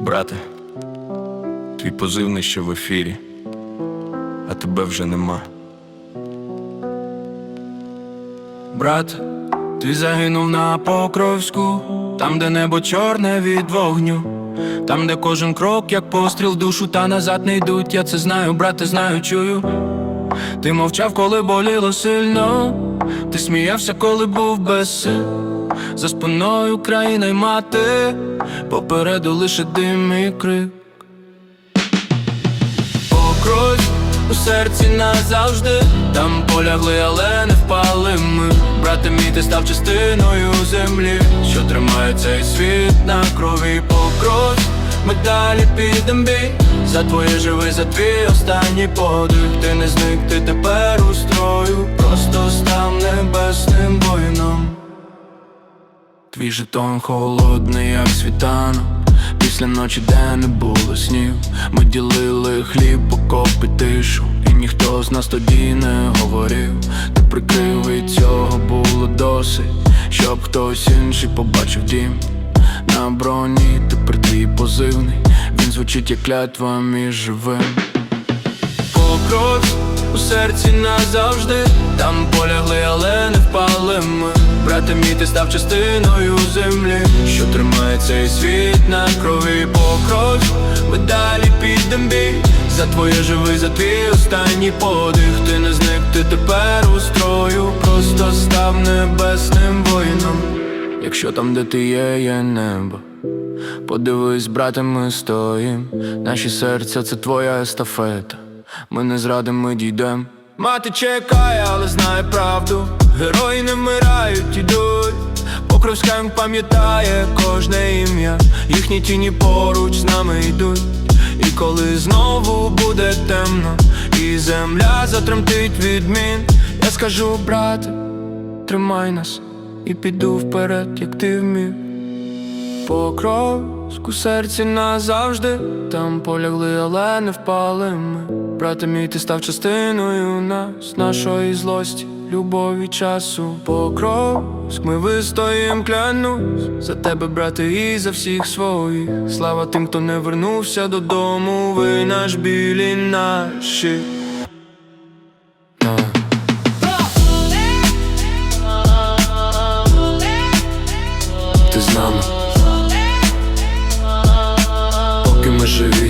Брате, твій позивний ще в ефірі, а тебе вже нема. Брат, ти загинув на Покровську, там, де небо чорне від вогню, там, де кожен крок, як постріл душу, та назад не йдуть. Я це знаю, брате, знаю, чую. Ти мовчав, коли боліло сильно, ти сміявся, коли був без сил. За спиною країна й мати, попереду лише дим і крик. Покрой у серці назавжди, там полягли, але не впали ми. Брате мій, ти став частиною землі, що тримає цей світ на крові покрой. Ми далі підем бій. За твоє живий, за твій останній подих. Ти не зник, ти тепер у строю. Просто став небесним воїном. Твій жетон холодний, як світанок Після ночі, де не було снів. Ми ділили хліб, окопи, тишу. І ніхто з нас тоді не говорив. Ти прикрив і цього було досить. Щоб хтось інший побачив дім На броні тепер твій позивний. Він звучить як клятва між живим. Покров у серці назавжди. Там полягли, але не впали ми. Брате мій, ти став частиною землі Що тримає цей світ на крові. Покров Ми далі підем бій. За твоє живий, за твій останній подих. Ти не зник, ти тепер у строю. Просто став небесним воїном Якщо там, де ти є, є небо Подивись, брате, ми стоїм. Наші серця це твоя естафета. Ми не зрадим, ми дійдем. Мати чекає, але знає правду. Герої не вмирають, ідуть. Покровська пам'ятає кожне ім'я. Їхні тіні поруч з нами йдуть. І коли знову буде темно, і земля затремтить від мін, я скажу, брате, тримай нас і піду вперед, як ти вмів. Покровськ у серці назавжди, там полягли, але не впали ми. Брате мій, ти став частиною нас, нашої злості, любові, часу. Покровськ, ми вистоїм, клянусь За тебе, брате, і за всіх своїх. Слава тим, хто не вернувся додому, ви наш білі наші. Живі.